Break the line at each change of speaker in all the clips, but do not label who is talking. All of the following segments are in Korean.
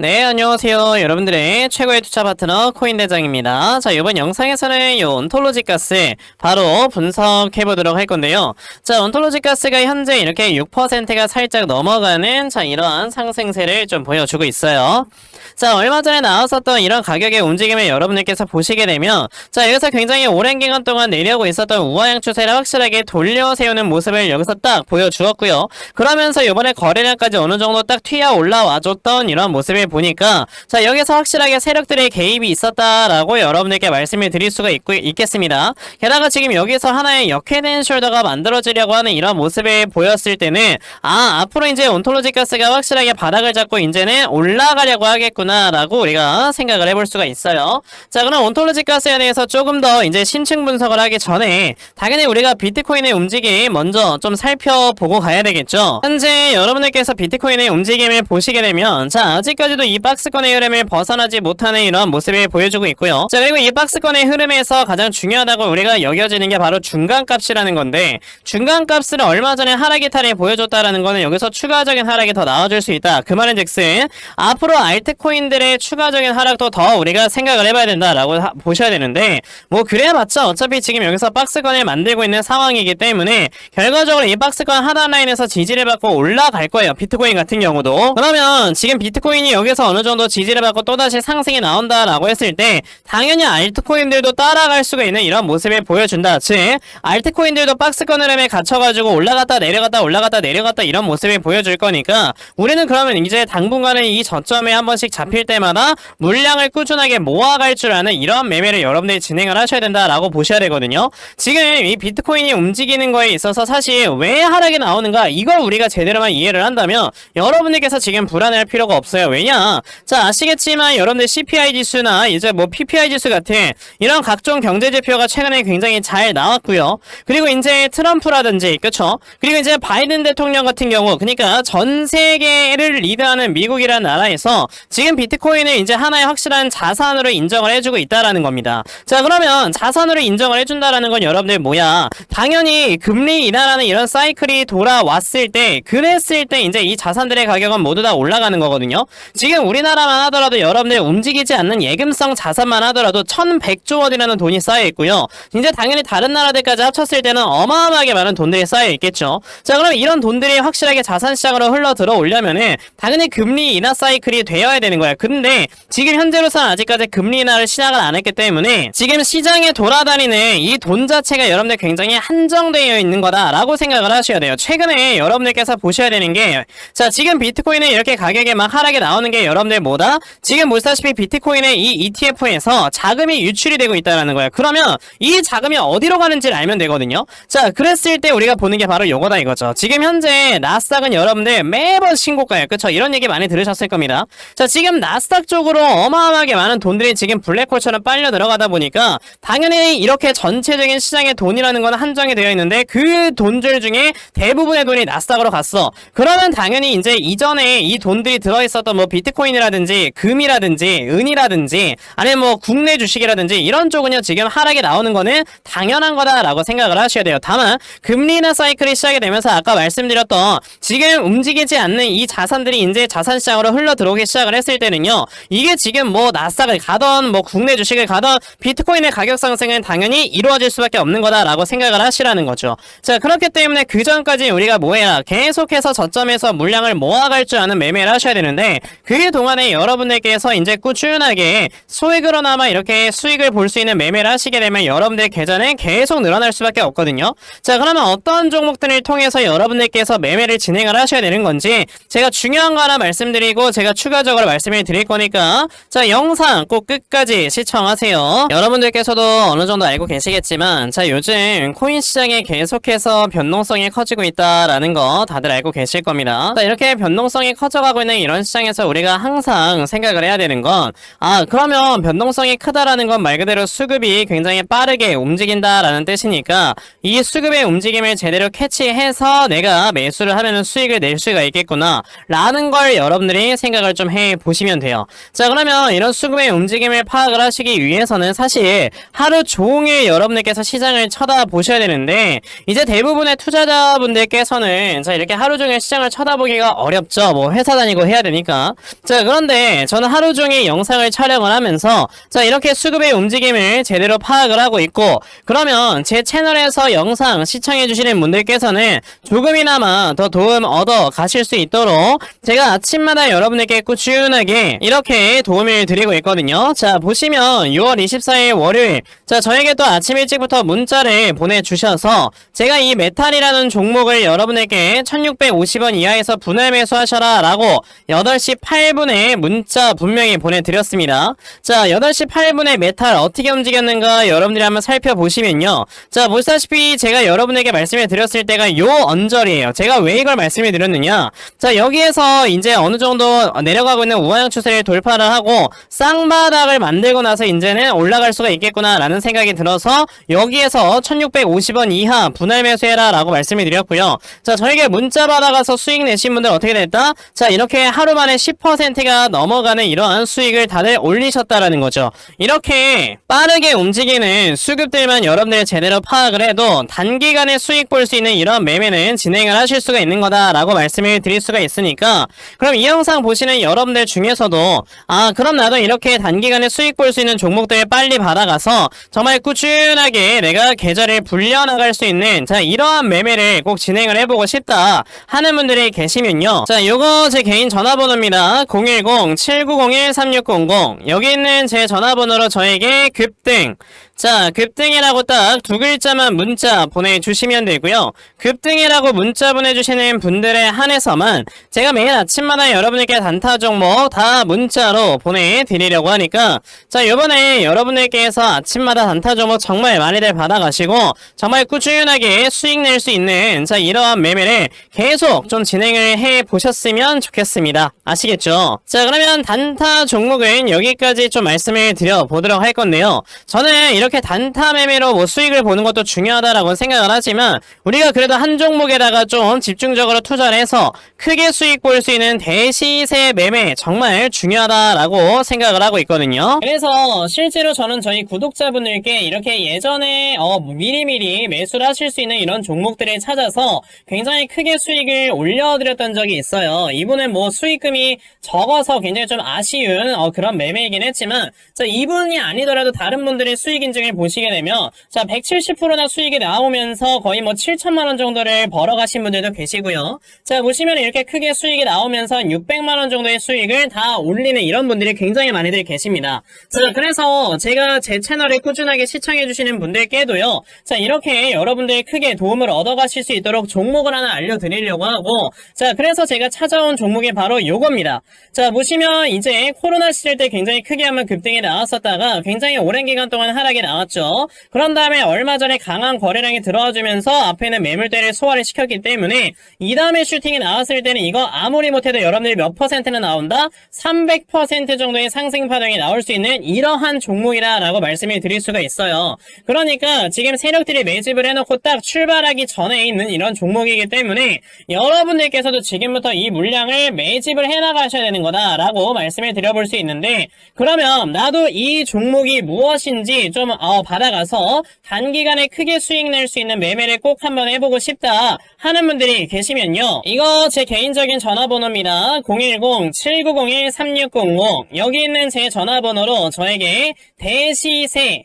네, 안녕하세요. 여러분들의 최고의 투자 파트너 코인 대장입니다. 자, 이번 영상에서는 이 온톨로지 가스 바로 분석해 보도록 할 건데요. 자, 온톨로지 가스가 현재 이렇게 6%가 살짝 넘어가는 자, 이러한 상승세를 좀 보여주고 있어요. 자, 얼마 전에 나왔었던 이런 가격의 움직임을 여러분들께서 보시게 되면 자, 여기서 굉장히 오랜 기간 동안 내려오고 있었던 우하향 추세를 확실하게 돌려 세우는 모습을 여기서 딱 보여주었고요. 그러면서 이번에 거래량까지 어느 정도 딱 튀어 올라와줬던 이런 모습을 보니까 자, 여기서 확실하게 세력들의 개입이 있었다라고 여러분들께 말씀을 드릴 수가 있고, 있겠습니다. 게다가 지금 여기서 하나의 역회된 숄더가 만들어지려고 하는 이런 모습을 보였을 때는 아, 앞으로 이제 온톨로지 가스가 확실하게 바닥을 잡고 이제는 올라가려고 하겠구나라고 우리가 생각을 해볼 수가 있어요. 자, 그럼 온톨로지 가스에 대해서 조금 더 이제 심층 분석을 하기 전에 당연히 우리가 비트코인의 움직임 먼저 좀 살펴보고 가야 되겠죠. 현재 여러분들께서 비트코인의 움직임을 보시게 되면 자, 아직까지도 이 박스권의 흐름을 벗어나지 못하는 이런 모습을 보여주고 있고요. 자, 그리고 이 박스권의 흐름에서 가장 중요하다고 우리가 여겨지는 게 바로 중간값이라는 건데 중간값을 얼마 전에 하락 이탈을 보여줬다라는 거는 여기서 추가적인 하락이 더 나와줄 수 있다. 그 말은 즉슨 앞으로 알트코인들의 추가적인 하락도 더 우리가 생각을 해봐야 된다라고 하- 보셔야 되는데 뭐 그래봤자 어차피 지금 여기서 박스권을 만들고 있는 상황이기 때문에 결과적으로 이 박스권 하단 라인에서 지지를 받고 올라갈 거예요. 비트코인 같은 경우도 그러면 지금 비트코인이 여기 서 어느 정도 지지를 받고 또다시 상승이 나온다라고 했을 때 당연히 알트코인들도 따라갈 수가 있는 이런 모습을 보여준다. 즉 알트코인들도 박스권 흐름에 갇혀가지고 올라갔다 내려갔다 올라갔다 내려갔다 이런 모습을 보여줄 거니까 우리는 그러면 이제 당분간은 이 저점에 한 번씩 잡힐 때마다 물량을 꾸준하게 모아갈 줄 아는 이런 매매를 여러분들이 진행을 하셔야 된다라고 보셔야 되거든요. 지금 이 비트코인이 움직이는 거에 있어서 사실 왜 하락이 나오는가 이걸 우리가 제대로만 이해를 한다면 여러분들께서 지금 불안해할 필요가 없어요. 왜냐? 자 아시겠지만 여러분들 CPI 지수나 이제 뭐 PPI 지수 같은 이런 각종 경제 지표가 최근에 굉장히 잘 나왔고요. 그리고 이제 트럼프라든지 그렇죠. 그리고 이제 바이든 대통령 같은 경우 그러니까 전 세계를 리드하는 미국이라는 나라에서 지금 비트코인을 이제 하나의 확실한 자산으로 인정을 해주고 있다라는 겁니다. 자 그러면 자산으로 인정을 해준다라는 건 여러분들 뭐야? 당연히 금리 인하라는 이런 사이클이 돌아왔을 때 그랬을 때 이제 이 자산들의 가격은 모두 다 올라가는 거거든요. 지금 우리나라만 하더라도 여러분들 움직이지 않는 예금성 자산만 하더라도 1100조 원이라는 돈이 쌓여 있고요. 이제 당연히 다른 나라들까지 합쳤을 때는 어마어마하게 많은 돈들이 쌓여 있겠죠. 자 그럼 이런 돈들이 확실하게 자산 시장으로 흘러 들어오려면은 당연히 금리 인하 사이클이 되어야 되는 거야. 근데 지금 현재로서는 아직까지 금리 인하를 시작을 안 했기 때문에 지금 시장에 돌아다니는 이 돈 자체가 여러분들 굉장히 한정되어 있는 거다라고 생각을 하셔야 돼요. 최근에 여러분들께서 보셔야 되는 게 자 지금 비트코인은 이렇게 가격이 막 하락이 나오는 게 여러분들 뭐다? 지금 보시다시피 비트코인의 이 ETF에서 자금이 유출이 되고 있다는 거예요. 그러면 이 자금이 어디로 가는지를 알면 되거든요. 자 그랬을 때 우리가 보는 게 바로 요거다 이거죠. 지금 현재 나스닥은 여러분들 매번 신고가예요. 그쵸? 이런 얘기 많이 들으셨을 겁니다. 자 지금 나스닥 쪽으로 어마어마하게 많은 돈들이 지금 블랙홀처럼 빨려 들어가다 보니까 당연히 이렇게 전체적인 시장의 돈이라는 건 한정이 되어 있는데 그 돈들 중에 대부분의 돈이 나스닥으로 갔어. 그러면 당연히 이제 이전에 이 돈들이 들어있었던 뭐 비 트코인이라든지 금이라든지 은이라든지 아니면 뭐 국내 주식이라든지 이런 쪽은요 지금 하락이 나오는 거는 당연한 거다라고 생각을 하셔야 돼요. 다만 금리 인하 사이클이 시작이 되면서 아까 말씀드렸던 지금 움직이지 않는 이 자산들이 이제 자산 시장으로 흘러 들어오기 시작을 했을 때는요 이게 지금 뭐 나스닥을 가던 뭐 국내 주식을 가던 비트코인의 가격 상승은 당연히 이루어질 수밖에 없는 거다라고 생각을 하시라는 거죠. 자 그렇기 때문에 그 전까지 우리가 뭐해야 계속해서 저점에서 물량을 모아갈 줄 아는 매매를 하셔야 되는데 그 동안에 여러분들께서 이제 꾸준하게 소액으로나마 이렇게 수익을 볼 수 있는 매매를 하시게 되면 여러분들 계좌는 계속 늘어날 수밖에 없거든요. 자 그러면 어떤 종목들을 통해서 여러분들께서 매매를 진행을 하셔야 되는 건지 제가 중요한 거 하나 말씀드리고 제가 추가적으로 말씀을 드릴 거니까 자 영상 꼭 끝까지 시청하세요. 여러분들께서도 어느 정도 알고 계시겠지만 자 요즘 코인 시장에 계속해서 변동성이 커지고 있다라는 거 다들 알고 계실 겁니다. 자 이렇게 변동성이 커져가고 있는 이런 시장에서 우리 가 항상 생각을 해야 되는 건 아 그러면 변동성이 크다라는 건 말 그대로 수급이 굉장히 빠르게 움직인다라는 뜻이니까 이 수급의 움직임을 제대로 캐치해서 내가 매수를 하면은 수익을 낼 수가 있겠구나 라는 걸 여러분들이 생각을 좀 해 보시면 돼요. 자 그러면 이런 수급의 움직임을 파악을 하시기 위해서는 사실 하루 종일 여러분들께서 시장을 쳐다보셔야 되는데 이제 대부분의 투자자분들께서는 자 이렇게 하루 종일 시장을 쳐다보기가 어렵죠. 뭐 회사 다니고 해야 되니까. 자, 그런데 저는 하루 종일 영상을 촬영을 하면서 자, 이렇게 수급의 움직임을 제대로 파악을 하고 있고 그러면 제 채널에서 영상 시청해 주시는 분들께서는 조금이나마 더 도움 얻어 가실 수 있도록 제가 아침마다 여러분에게 꾸준하게 이렇게 도움을 드리고 있거든요. 자, 보시면 6월 24일 월요일 자, 저에게 또 아침 일찍부터 문자를 보내주셔서 제가 이 메탈이라는 종목을 여러분에게 1650원 이하에서 분할 매수하셔라 라고 8시 8 분에 문자 분명히 보내드렸습니다. 자, 8시 8분에 메탈 어떻게 움직였는가 여러분들이 한번 살펴보시면요. 자, 보시다시피 제가 여러분에게 말씀을 드렸을 때가 요 언저리예요. 제가 왜 이걸 말씀을 드렸느냐. 자, 여기에서 이제 어느 정도 내려가고 있는 우하형 추세를 돌파를 하고 쌍바닥을 만들고 나서 이제는 올라갈 수가 있겠구나라는 생각이 들어서 여기에서 1650원 이하 분할 매수해라 라고 말씀을 드렸고요. 자, 저에게 문자 받아가서 수익 내신 분들 어떻게 됐다? 자, 이렇게 하루 만에 10%가 넘어가는 이러한 수익을 다들 올리셨다라는 거죠. 이렇게 빠르게 움직이는 수급들만 여러분들 제대로 파악을 해도 단기간에 수익 볼 수 있는 이런 매매는 진행을 하실 수가 있는 거다라고 말씀을 드릴 수가 있으니까 그럼 이 영상 보시는 여러분들 중에서도 아 그럼 나도 이렇게 단기간에 수익 볼 수 있는 종목들 빨리 받아가서 정말 꾸준하게 내가 계좌를 불려나갈 수 있는 자 이러한 매매를 꼭 진행을 해보고 싶다 하는 분들이 계시면요 자 요거 제 개인 전화번호입니다 010-7901-3600 여기 있는 제 전화번호로 저에게 급등 자, 급등이라고 딱 두 글자만 문자 보내주시면 되고요. 급등이라고 문자 보내주시는 분들에 한해서만 제가 매일 아침마다 여러분에게 단타 종목 다 문자로 보내드리려고 하니까 자, 요번에 여러분들께서 아침마다 단타 종목 정말 많이들 받아가시고 정말 꾸준하게 수익 낼 수 있는 자, 이러한 매매를 계속 좀 진행을 해 보셨으면 좋겠습니다. 아시겠죠? 자, 그러면 단타 종목은 여기까지 좀 말씀을 드려 보도록 할 건데요. 저는 이렇게 단타 매매로 뭐 수익을 보는 것도 중요하다라고 생각을 하지만 우리가 그래도 한 종목에다가 좀 집중적으로 투자를 해서 크게 수익 볼 수 있는 대시세 매매 정말 중요하다라고 생각을 하고 있거든요. 그래서 실제로 저는 저희 구독자분들께 이렇게 예전에 어 미리미리 매수를 하실 수 있는 이런 종목들을 찾아서 굉장히 크게 수익을 올려드렸던 적이 있어요. 이분은 뭐 수익금이 적어서 굉장히 좀 아쉬운 어, 그런 매매이긴 했지만 자 이분이 아니더라도 다른 분들의 수익 인 증을 보시게 되면 자 170%나 수익이 나오면서 거의 뭐 7천만 원 정도를 벌어가신 분들도 계시고요. 자 보시면 이렇게 크게 수익이 나오면서 600만 원 정도의 수익을 다 올리는 이런 분들이 굉장히 많이들 계십니다. 자 그래서 제가 제 채널을 꾸준하게 시청해 주시는 분들께도요. 자 이렇게 여러분들이 크게 도움을 얻어가실 수 있도록 종목을 하나 알려드리려고 하고 자 그래서 제가 찾아온 종목이 바로 요겁니다. 자 보시면 이제 코로나 시절 때 굉장히 크게 한번 급등이 나왔었다가 굉장히 오랜 기간 동안 하락이 나왔죠. 그런 다음에 얼마 전에 강한 거래량이 들어와주면서 앞에는 매물대를 소화를 시켰기 때문에 이 다음에 슈팅이 나왔을 때는 이거 아무리 못해도 여러분들이 몇 퍼센트는 나온다? 300% 정도의 상승 파동이 나올 수 있는 이러한 종목이라라고 말씀을 드릴 수가 있어요. 그러니까 지금 세력들이 매집을 해놓고 딱 출발하기 전에 있는 이런 종목이기 때문에 여러분들께서도 지금부터 이 물량을 매집을 해나가셔야 되는 거다라고 말씀을 드려볼 수 있는데 그러면 나도 이 종목이 무엇인지 좀 어, 받아가서 단기간에 크게 수익 낼 수 있는 매매를 꼭 한번 해보고 싶다 하는 분들이 계시면요. 이거 제 개인적인 전화번호입니다. 010-7901-3600 여기 있는 제 전화번호로 저에게 대시세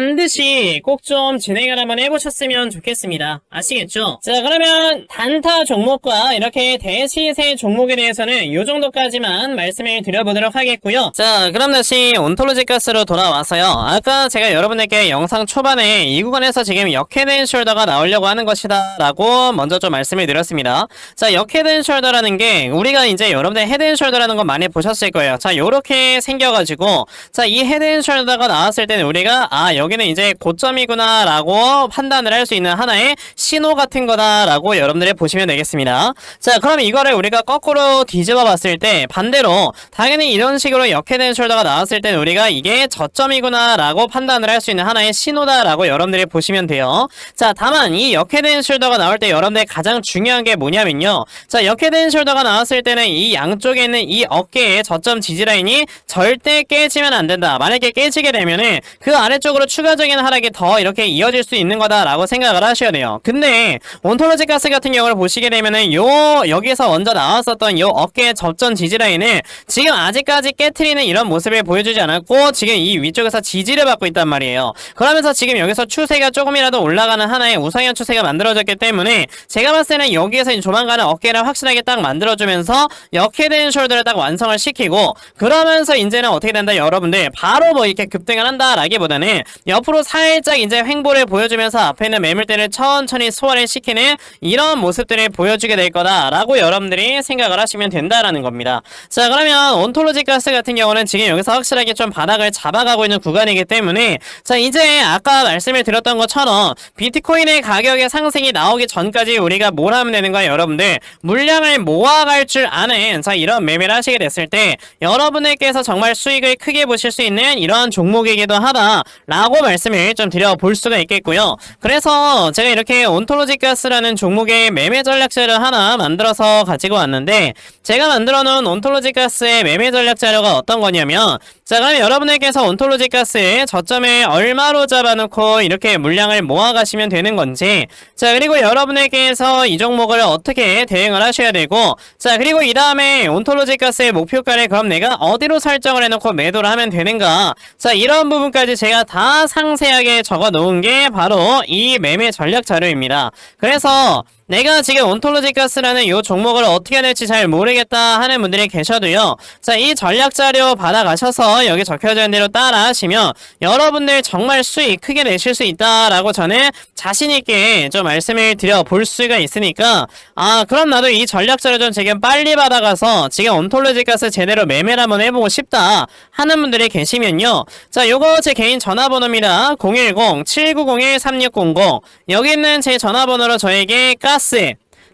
반드시 꼭 좀 진행을 한번 해보셨으면 좋겠습니다. 아시겠죠? 자 그러면 단타 종목과 이렇게 대시세 종목에 대해서는 이 정도까지만 말씀을 드려보도록 하겠고요. 자 그럼 다시 온톨로지 가스로 돌아와서요. 아까 제가 여러분에게 영상 초반에 이 구간에서 지금 역헤드 숄더가 나오려고 하는 것이다 라고 먼저 좀 말씀을 드렸습니다. 자 역헤드 숄더라는 게 우리가 이제 여러분들 헤드 숄더라는 거 많이 보셨을 거예요. 자 요렇게 생겨가지고 자 이 헤드 숄더가 나왔을 때는 우리가 아 여기는 이제 고점이구나라고 판단을 할 수 있는 하나의 신호 같은 거다라고 여러분들이 보시면 되겠습니다. 자, 그럼 이거를 우리가 거꾸로 뒤집어 봤을 때 반대로 당연히 이런 식으로 역해된 숄더가 나왔을 때는 우리가 이게 저점이구나라고 판단을 할 수 있는 하나의 신호다라고 여러분들이 보시면 돼요. 자, 다만 이 역해된 숄더가 나올 때 여러분들 가장 중요한 게 뭐냐면요. 자, 역해된 숄더가 나왔을 때는 이 양쪽에 있는 이 어깨의 저점 지지라인이 절대 깨지면 안 된다. 만약에 깨지게 되면은 그 아래쪽으로 추가적인 하락이 더 이렇게 이어질 수 있는 거다라고 생각을 하셔야 돼요. 근데 온톨로지 가스 같은 경우를 보시게 되면은 요 여기서 먼저 나왔었던 요 어깨의 접전 지지 라인을 지금 아직까지 깨트리는 이런 모습을 보여주지 않았고 지금 이 위쪽에서 지지를 받고 있단 말이에요. 그러면서 지금 여기서 추세가 조금이라도 올라가는 하나의 우상향 추세가 만들어졌기 때문에 제가 봤을 때는 여기에서 이제 조만간에 어깨를 확실하게 딱 만들어주면서 역해된 숄더를 딱 완성을 시키고 그러면서 이제는 어떻게 된다 여러분들 바로 뭐 이렇게 급등을 한다라기보다는 옆으로 살짝 이제 횡보를 보여주면서 앞에 있는 매물대를 천천히 소화를 시키는 이런 모습들을 보여주게 될 거다라고 여러분들이 생각을 하시면 된다라는 겁니다. 자 그러면 온톨로지 가스 같은 경우는 지금 여기서 확실하게 좀 바닥을 잡아가고 있는 구간이기 때문에 자 이제 아까 말씀을 드렸던 것처럼 비트코인의 가격의 상승이 나오기 전까지 우리가 뭘 하면 되는 거야 여러분들 물량을 모아갈 줄 아는 자 이런 매매를 하시게 됐을 때 여러분들께서 정말 수익을 크게 보실 수 있는 이러한 종목이기도 하다 라고 말씀을 좀 드려볼 수가 있겠고요. 그래서 제가 이렇게 온톨로지 가스라는 종목의 매매 전략 자료 하나 만들어서 가지고 왔는데 제가 만들어 놓은 온톨로지 가스의 매매 전략 자료가 어떤 거냐면 자 그럼 여러분들께서 온톨로지 가스의 저점을 얼마로 잡아놓고 이렇게 물량을 모아가시면 되는 건지 자 그리고 여러분들께서 이 종목을 어떻게 대응을 하셔야 되고 자 그리고 이 다음에 온톨로지 가스의 목표가를 그럼 내가 어디로 설정을 해놓고 매도를 하면 되는가 자 이런 부분까지 제가 다 상세하게 적어 놓은 게 바로 이 매매 전략 자료입니다. 그래서 내가 지금 온톨로지 가스라는 이 종목을 어떻게 될지 잘 모르겠다 하는 분들이 계셔도요. 자, 이 전략 자료 받아가셔서 여기 적혀져 있는 대로 따라 하시면 여러분들 정말 수익 크게 내실 수 있다라고 저는 자신있게 좀 말씀을 드려 볼 수가 있으니까 아, 그럼 나도 이 전략 자료 좀 지금 빨리 받아가서 지금 온톨로지 가스 제대로 매매를 한번 해보고 싶다 하는 분들이 계시면요. 자, 요거 제 개인 전화번호입니다. 010-7901-3600 여기 있는 제 전화번호로 저에게 가스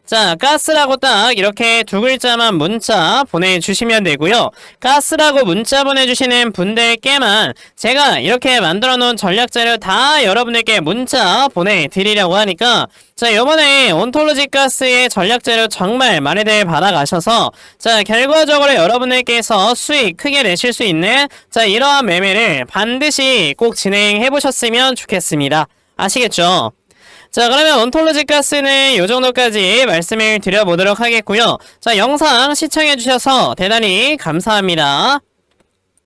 자, 가스라고 딱 이렇게 두 글자만 문자 보내주시면 되고요. 가스라고 문자 보내주시는 분들께만 제가 이렇게 만들어 놓은 전략 자료 다 여러분들께 문자 보내드리려고 하니까 자, 요번에 온톨로지 가스의 전략 자료 정말 많이들 받아가셔서 자, 결과적으로 여러분들께서 수익 크게 내실 수 있는 자, 이러한 매매를 반드시 꼭 진행해 보셨으면 좋겠습니다. 아시겠죠? 자 그러면 온톨로지 가스는 이 정도까지 말씀을 드려보도록 하겠고요. 자 영상 시청해주셔서 대단히 감사합니다.